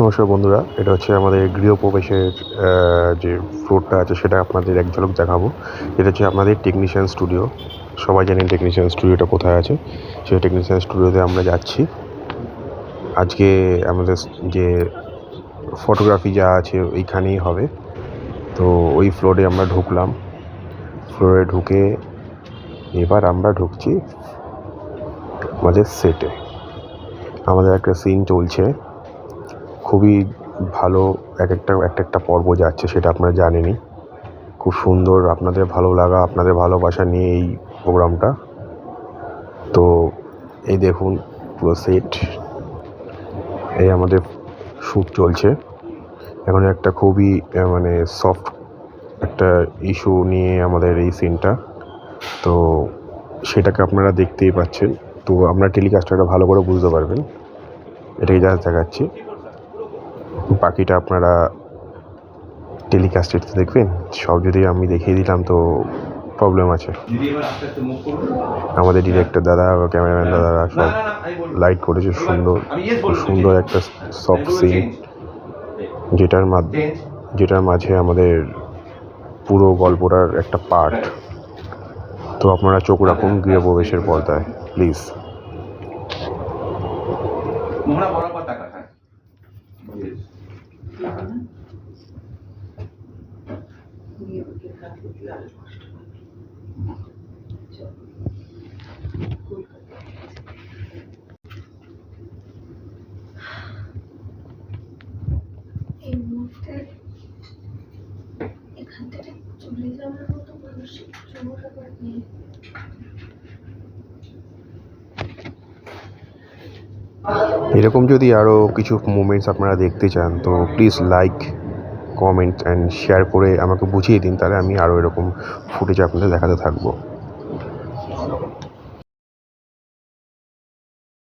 নমস্কার বন্ধুরা, এটা হচ্ছে আমাদের গৃহপ্রবেশের যে ফ্লোরটা আছে সেটা আপনাদের এক ঝলক দেখাবো। এটা হচ্ছে আমাদের টেকনিশিয়ান স্টুডিও সবাই জানেন টেকনিশিয়ান স্টুডিওটা কোথায় আছে? সেই টেকনিশিয়ান স্টুডিওতে আমরা যাচ্ছি। আজকে আমাদের যে ফটোগ্রাফি যা আছে ওইখানেই হবে। তো ওই ফ্লোরে আমরা ঢুকলাম। ফ্লোরে ঢুকে এবার আমরা ঢুকছি আমাদের সেটে আমাদের একটা সিন চলছে। খুবই ভালো এক একটা একটা একটা পর্ব যাচ্ছে, সেটা আপনারা জানেনই। খুব সুন্দর আপনাদের ভালো লাগা, আপনাদের ভালোবাসা নিয়ে এই প্রোগ্রামটা। তো এই দেখুন পুরো সেট এই আমাদের শ্যুট চলছে। এখন একটা খুবই মানে সফট একটা ইস্যু নিয়ে আমাদের এই সিনটা তো সেটাকে আপনারা দেখতেই পাচ্ছেন। তো আপনারা টেলিকাস্টারটা ভালো করে বুঝতে পারবেন। এটাই যা দেখাচ্ছি। বাকিটা আপনারা টেলিকাস্টে দেখবেন। সব যদি আমি দেখিয়ে দিলাম তো প্রবলেম আছে। আমাদের ডিরেক্টর দাদা বা ক্যামেরাম্যান দাদারা সব লাইট করেছে সুন্দর খুব সুন্দর একটা সফট সিন যেটার মাধ্যমে যেটার মাঝে আমাদের পুরো গল্পটার একটা পার্ট তো আপনারা চোখ রাখুন গৃহপ্রবেশের পর্দায় প্লিজ মোহনা বরাবর টাকা হ্যাঁ এই মুহূর্তে এখান থেকে চলে যাওয়ার মতো মানসিক আমার নেই এরকম যদি আরও কিছু মুমেন্টস আপনারা দেখতে চান, তো please like comment and share করে আমাকে বুঝিয়ে দিন, তাহলে আমি আরও এরকম ফুটেজ আপনাদের দেখাতে থাকব।